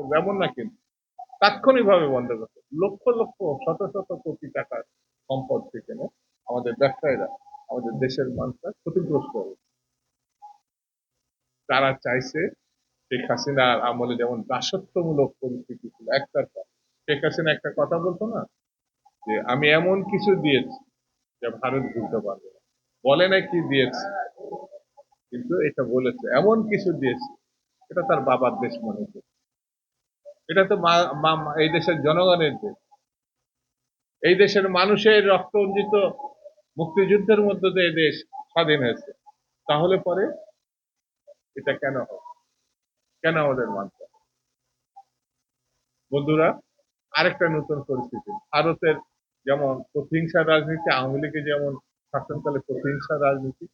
করব এমন না কিন্তু তাৎক্ষণিকভাবে বন্ধ করতে লক্ষ লক্ষ, শত শত কোটি টাকার সম্পদ সেখানে আমাদের ব্যবসায়ীরা, আমাদের দেশের মানুষরা ক্ষতিগ্রস্ত হয়েছে। তারা চাইছে শেখ হাসিনার আমলে যেমন দাসত্বমূলক পরিস্থিতি ছিল একটার পর, শেখ হাসিনা একটা কথা বলতো না, যে আমি এমন কিছু দিয়েছি যা ভারত ভুলতে পারবে না। বলে না কি দিয়েছে, কিন্তু এটা বলেছে। এমন কিছু দিয়েছে, এটা তার বাবার দেশ মনে করছে এটা তো এই দেশের জনগণের দেশ। এই দেশের মানুষের রক্ত অঞ্জিত মুক্তিযুদ্ধের মধ্য দিয়ে দেশ স্বাধীন হয়েছে। তাহলে পরে এটা কেন হয় কেন আমাদের মানতে বন্ধুরা, আরেকটা নতুন পরিস্থিতি। ভারতের যেমন প্রতিহিংসা রাজনীতি, আওয়ামী লীগের যেমন শাসনকালে প্রতিহিংসা রাজনীতি,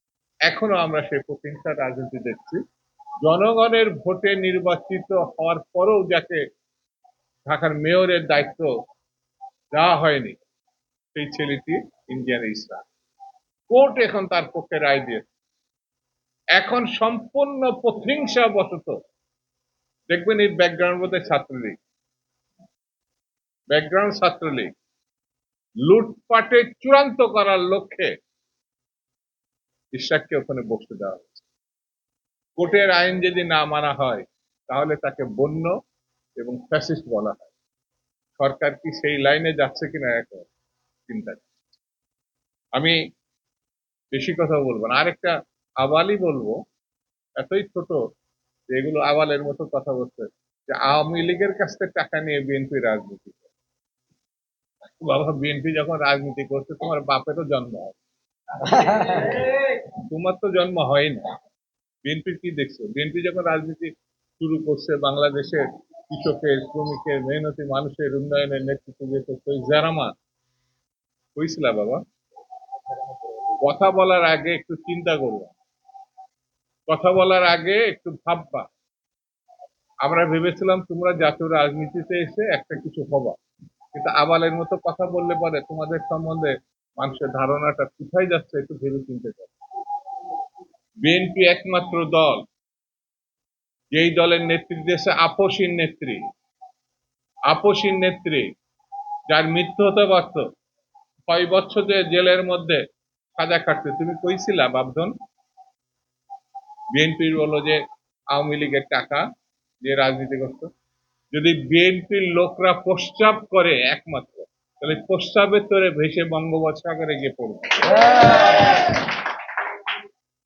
এখনও আমরা সেই প্রতিহিংসা রাজনীতি দেখছি। জনগণের ভোটে নির্বাচিত হওয়ার পরেও যাকে ঢাকার মেয়রের দায়িত্ব দেওয়া হয়নি সেই ছেলেটি ইন্ডিয়ান ইসলাম। কোর্ট এখন তার পক্ষে রায় দিয়েছে। এখন সম্পূর্ণ প্রতিহিংসা বশত দেখবেন এই ব্যাকগ্রাউন্ড মধ্যে ছাত্রলীগ ব্যাকগ্রাউন্ড ছাত্রলীগ লুটপাটে চূড়ান্ত করার লক্ষ্যে ইশাককে ওখানে বসতে দেওয়া হয়েছে। কোর্টের আইন যদি না মানা হয়, তাহলে তাকে বন্য এবং ফ্যাসিস্ট বলা হয়। সরকার কি সেই লাইনে যাচ্ছে কিনা এখন চিন্তা। আমি বেশি কথা বলব না। আরেকটা আবালই বলব, এতই ছোট যে এগুলো আবালের মতো কথা বলছে যে আওয়ামী লীগের কাছ থেকে টাকা নিয়ে বিএনপি রাজনীতি বাবা বিএনপি যখন রাজনীতি করছে, তোমার বাপেরও জন্ম হয়। তোমার তো জন্ম হয় না। বিএনপি কি দেখছ? বিএনপি যখন রাজনীতি শুরু করছে বাংলাদেশের কৃষকের, শ্রমিকের মেহনতি মানুষের উন্নয়নের নেতৃত্ব দিয়েছে ওই জারামা হয়েছিল বাবা? কথা বলার আগে একটু চিন্তা করবা কথা বলার আগে একটু ভাববা। আমরা ভেবেছিলাম তোমরা জাতীয় রাজনীতিতে এসে একটা কিছু হবা। কিন্তু আবালের মতো কথা বললে পরে তোমাদের সম্বন্ধে মানুষের ধারণাটা কোথায় যাচ্ছে একটু ভেবে চিনতে করো বিএনপি একমাত্র দল যেই দলের নেতৃত্বে দেশে আপসীন নেত্রী আপসীন নেত্রী, যার মৃত্যু হতে পারত, ছয় বছর যে জেলের মধ্যে সাজা কাটতে। তুমি কইছিলা বাবধন বিএনপির বলো যে আওয়ামী লীগের টাকা যে রাজনীতি করত। যদি বিএনপির লোকরা প্রস্তাব করে একমাত্র, তাহলে প্রস্তাবের তোরে ভেসে বঙ্গোপসাগরে গিয়ে পড়বে।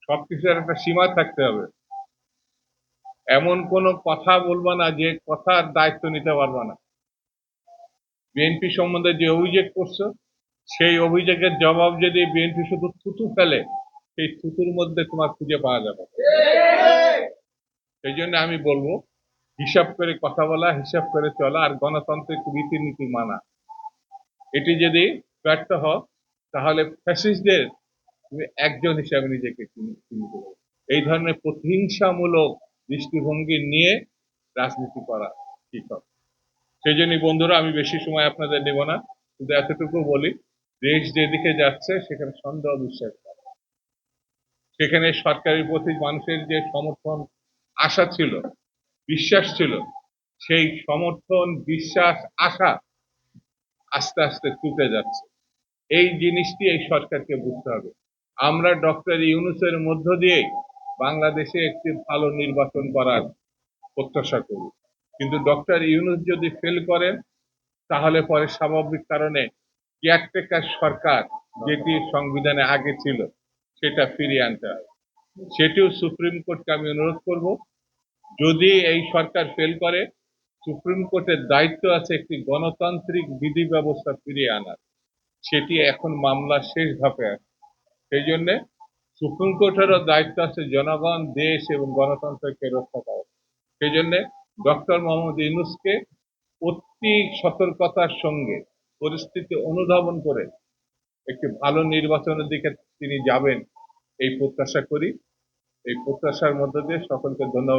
সবকিছুর একটা সীমা থাকতে হবে। এমন কোন কথা বলবা না যে কথার দায়িত্ব নিতে পারবা না। বিএনপি সম্বন্ধে যে অভিযোগ করছ, সেই অভিযোগের জবাব যদি বিএনপি শুধু থুতু ফেলে, সেই থুতুর মধ্যে তোমার খুঁজে পাওয়া যাবে। সেই জন্য আমি বলব, হিসাব করে কথা বলা, হিসাব করে চলা আর গণতান্ত্রিক রীতিনীতি মানা। এটি যদি ব্যর্থ হও, তাহলে ফ্যাসিস্টদের তুমি একজন হিসাবে নিজেকে চিনি- চিনতে এই ধরনের প্রতিহিংসামূলক দৃষ্টিভঙ্গি নিয়ে রাজনীতি করা ঠিক হবে। সেই জন্যই বন্ধুরা, আমি বেশি সময় আপনাদের নেব না। শুধু এতটুকু বলি, দেশ যেদিকে যাচ্ছে, সেখানে সন্দেহ বিশ্বাস। সেখানে সরকারের প্রতি মানুষের যে সমর্থন আশা ছিল, বিশ্বাস ছিল, সেই সমর্থন, বিশ্বাস, আশা আস্তে আস্তে টুটে যাচ্ছে। এই জিনিসটি এই সরকারকে বুঝতে হবে। আমরা ডক্টর ইউনুসের মধ্য দিয়ে বাংলাদেশে একটি ভালো নির্বাচন করার প্রত্যাশা করি। কিন্তু ডক্টর ইউনুস যদি ফেল করেন, তাহলে পরে স্বাভাবিক কারণে কেয়ারটেকার সরকার যেটি সংবিধানে আগে ছিল, সেটা ফিরিয়ে আনতে হবে। সেটিও সুপ্রিম কোর্টকে আমি অনুরোধ করব, যদি এই সরকার ফেল করে, সুপ্রিম কোর্টের দায়িত্ব আছে একটি গণতান্ত্রিক বিধি ব্যবস্থা ফিরিয়ে আনার। সেটি এখন মামলা শেষ ধাপে আছে। সেই জন্য সুপ্রিম কোর্টেরও দায়িত্ব আছে জনগণ, দেশ এবং গণতন্ত্রকে রক্ষা করা সেই জন্য ডক্টর মোহাম্মদ ইউনুসকে অতি সতর্কতার সঙ্গে পরিস্থিতি অনুধাবন করে একটি ভালো নির্বাচনের দিকে তিনি যাবেন, এই প্রত্যাশা করি। এই প্রত্যাশার মধ্যে দিয়ে সকলকে ধন্যবাদ।